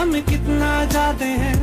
हम कितना जाते हैं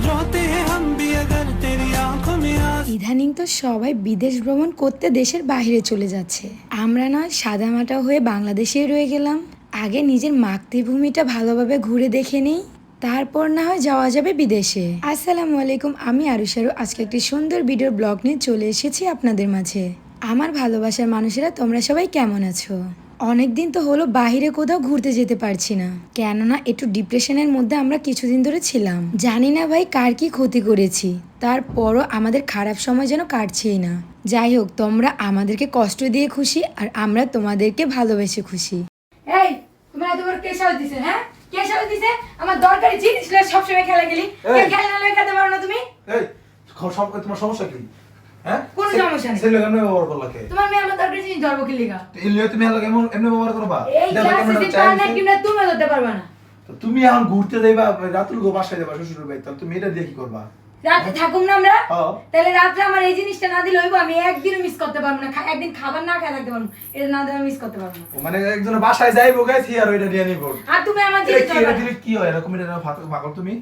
रोते हैं हम भी अगर तेरी आंखों में आंसू ইদানিং তো সবাই বিদেশ ভ্রমণ করতে দেশের বাইরে চলে যাচ্ছে আমরা নয় সাদামাটা হয়ে বাংলাদেশেই রয়ে গেলাম আগে নিজের মাতৃভূমিটা ভালোভাবে ঘুরে দেখে নিই তারপর না হয় যাওয়া যাবে বিদেশে আসসালামু আলাইকুম আমি আরুষারু আজকে একটি সুন্দর ভিডিওর ব্লগ নিয়ে চলে এসেছি আপনাদের মাঝে আমার ভালোবাসার মানুষেরা তোমরা সবাই কেমন আছো অনেকদিন তো হলো বাইরে কোথাও ঘুরতে যেতে পারছি না। কেননা একটু ডিপ্রেশনের মধ্যে আমরা কিছুদিন ধরে ছিলাম। জানি না ভাই কার কি ক্ষতি করেছি। তারপরও আমাদের খারাপ সময় যেন কাটছেই না। যাই হোক তোমরা আমাদেরকে কষ্ট দিয়ে খুশি আর আমরা তোমাদেরকে ভালোবেসে খুশি। এই তোমার এত বড় কে সাহস দিছে হ্যাঁ? কে সাহস দিছে? আমার দরকারি জিনিস সবসময় খেলা গেলি। খেলা না খেতে পারো না তুমি? এই সব তোমার সমস্যা কি? হ্যাঁ? কোনো সমস্যা নেই। ছেলে কেমনে ব্যবহার করলা কে? তোমার মেয়ে আমার দরকারি জিনিস ধরবো কি লিগা? তো তুমি এলাকা এমন এমনি ব্যবহার করবা এই ক্লাসে একটা পার না কিনা তুমি ধরতে পারবা না। তুমি এখন ঘুরতে যাইবা রাতুল গো বাসায় যাবা শ্বশুর বাড়ি তাহলে তুমি এটা দিয়ে কি করবা? রাতে থাকুম না আমরা? হ্যাঁ। তাহলে রাত্রে আমার এই জিনিসটা না দিলে হইবো আমি একদিনও মিস করতে পারব না। একদিন খাবার না খেয়ে থাকতে পারব এটা না দিলে মিস করতে পারব না। মানে একজনের বাসায় যাইবো গাইছি আর ওইটা দিয়ে নিবো। আর তুমি আমার জিনিস কি হয়? এরকম এটা পাগল তুমি?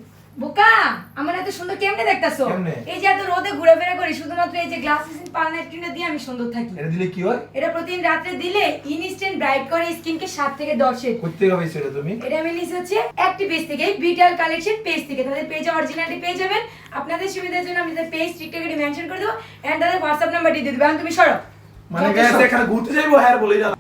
বোকা আমার এত সুন্দর কেমনে দেখতাছো? এই যে এত রোদে ঘোরাফেরা করি শুধুমাত্র এই যে গ্লাসেস পালনের কিনে দিয়ে আমি সুন্দর থাকি। এটা দিলে কি হয়? এটা প্রতিদিন রাত্রে দিলে ইনস্ট্যান্ট ব্রাইট করে স্কিনকে সাত থেকে দশ শেড করতে হবে সেটা তুমি? এটা আমি নিয়েছি হচ্ছে একটি পেজ থেকে বিটাল কালেকশন পেজ থেকে। তাদের পেজে অরিজিনালি পেয়ে যাবেন। আপনাদের সুবিধার জন্য আমি তাদের পেজ টিকটকে মেনশন করে দেবো। এন্ড তাদের হোয়াটসঅ্যাপ নাম্বার দিয়ে দেবো। তুমি সরো। মানে হ্যাঁ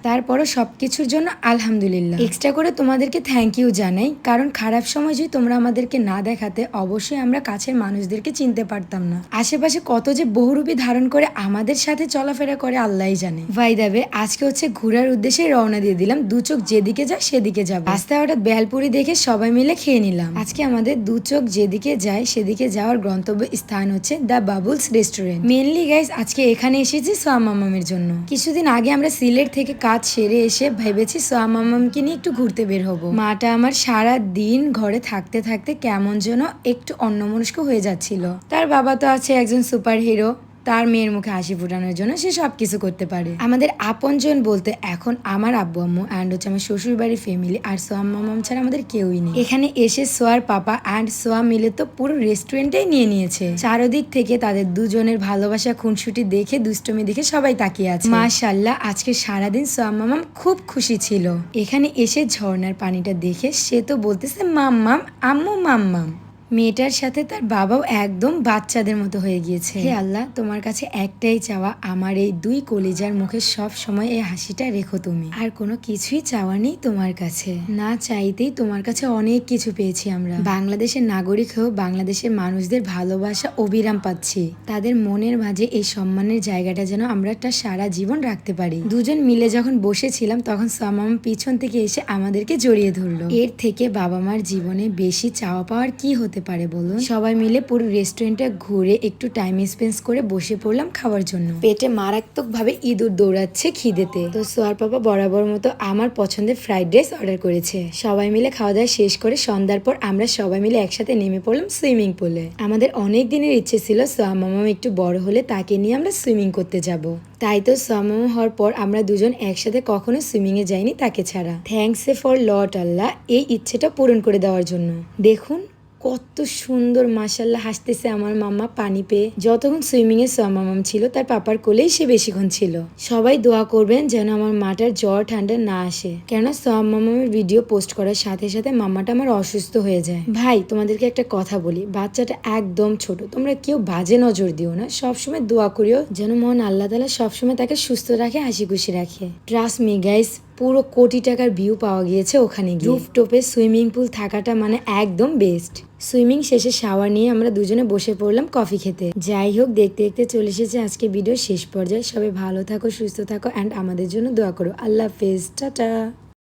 তারপরও সব কিছুর জন্য আলহামদুলিল্লাহ। এক্সট্রা করে তোমাদেরকে থ্যাংক ইউ জানাই কারণ খারাপ সময় যদি তোমরা আমাদেরকে না দেখাতে অবশ্যই আমরা কাছের মানুষদেরকে চিনতে পারতাম না। আশেপাশে কত যে বহুরূপী ধারণ করে আমাদের সাথে চলাফেরা করে আল্লাহ জানে। ভাই দেবে আজকে হচ্ছে ঘোরার উদ্দেশ্যে রওনা দিয়ে দিলাম দু চোখ যেদিকে যায় সেদিকে যাব। রাস্তায় হঠাৎ বেলপুরি দেখে সবাই মিলে খেয়ে নিলাম। আজকে আমাদের দু চোখ যেদিকে যায় সেদিকে যাওয়ার গন্তব্য স্থান হচ্ছে the Babul's restaurant mainly guys আজকে এখানে এসেছি সোয়া মামামের জন্য। কিছুদিন আগে আমরা সিলেট থেকে কাজ সেরে এসে ভেবেছি সোয়া মামামকে নিয়ে একটু ঘুরতে বের হব। মাটা আমার সারা দিন ঘরে থাকতে থাকতে কেমন যেন একটু অন্যমনস্ক হয়ে যাচ্ছিল। তার বাবা তো আছে একজন সুপার হিরো তার মেয়ের মুখে হাসি ফোটানোর জন্য সে সব কিছু করতে পারে। আমাদের আপনজন বলতে এখন আমার আব্বু, আম্মু অ্যান্ড হচ্ছে আমার শ্বশুর বাড়ির ফ্যামিলি আর সোয়াম মামাম ছাড়া আমাদের কেউই নেই। এখানে এসে সোয়ার পাপা অ্যান্ড সোয়া মিলে তো পুরো রেস্টুরেন্টেই নিয়ে নিয়েছে। চারদিক থেকে তাদের দুজনের ভালোবাসা, খুনসুটি দেখে, দুষ্টমি দেখে সবাই তাকিয়ে আছে। মাশাল্লাহ আজকে সারাদিন সোয়াম মামাম খুব খুশি ছিল। এখানে এসে ঝর্ণার পানিটা দেখে সে তো বলতেছে মাম মাম আম্মু মাম মাম মেয়েটার সাথে তার বাবাও একদম বাচ্চাদের মতো হয়ে গিয়েছে। হে আল্লাহ তোমার কাছে একটাই চাওয়া আমার এই দুই কলিজার মুখে সব সময় এই হাসিটা রেখো তুমি। আর কোনো কিছুই চাওয়া নেই তোমার কাছে। না চাইতেই তোমার কাছে অনেক কিছু পেয়েছি আমরা। বাংলাদেশের নাগরিক হয়েও বাংলাদেশের মানুষদের ভালোবাসা অবিরাম পাচ্ছি। তাদের মনের মাঝে এই সম্মানের জায়গাটা যেন আমরা একটা সারা জীবন রাখতে পারি। দুজন মিলে যখন বসেছিলাম তখন সামাম পিছন থেকে এসে আমাদেরকে জড়িয়ে ধরলো। এর থেকে বাবা মার জীবনে বেশি চাওয়া পাওয়ার কি হতে পারে বলুন? সবাই মিলে পুরো রেস্টুরেন্টটা ঘুরে একটু টাইম স্পেন্ড করে বসে পড়লাম খাওয়ার জন্য। পেটে মারাত্মক ভাবে ইঁদুর দৌড়াচ্ছে খিদেতে। তো সোয়ার পাপা বরাবর মতো আমার পছন্দের ফ্রাইড রাইস অর্ডার করেছে। সবাই মিলে খাওয়া দাওয়া শেষ করে সন্ধ্যার পর আমরা সবাই মিলে একসাথে নেমে পড়লাম সুইমিং পুলে আমাদের অনেক দিনের ইচ্ছে ছিল সোয়া মামাম একটু বড় হলে তাকে নিয়ে আমরা সুইমিং করতে যাব। তাই তো সোয়া মামা হওয়ার পর আমরা দুজন একসাথে কখনো সুইমিং এ যাইনি তাকে ছাড়া। থ্যাংকস ফর লট আল্লাহ এই ইচ্ছেটা পূরণ করে দেওয়ার জন্য। দেখুন কত সুন্দর মাসাল্লাহ হাসতেছে আমার মামা পানি পেয়ে। যতক্ষণ সুইমিং সোয়া মামাম ছিল, তার পাপার কোলেই সে বেশিক্ষণ ছিল। সবাই দোয়া করবেন যেন আমার মাটার জ্বর ঠান্ডা না আসে। কেননা সোয়া মামামের ভিডিও পোস্ট করার সাথে সাথে মামাটা আমার অসুস্থ হয়ে যায়। ভাই, তোমাদেরকে একটা কথা বলি। বাচ্চাটা একদম ছোট। তোমরা কেউ বাজে নজর দিও না। সবসময় দোয়া করিও যেন মন আল্লাহ তালা সবসময় তাকে সুস্থ রাখে হাসি খুশি রাখে। ট্রাস্ট মি গাইস পুরো কোটি টাকার ভিউ পাওয়া গিয়েছে ওখানে গিয়ে। রুফটপে সুইমিং পুল থাকাটা মানে একদম বেস্ট সুইমিং শেষে শাওয়ার নিয়ে আমরা দুজনে বসে পড়লাম কফি খেতে। যাই হোক, দেখতে দেখতে চলে এসেছে আজকে ভিডিও শেষ পর্যায়ে সবাই ভালো থাকো, সুস্থ থাকো অ্যান্ড আমাদের জন্য দোয়া করো। আল্লাহ হাফেজ। টাটা।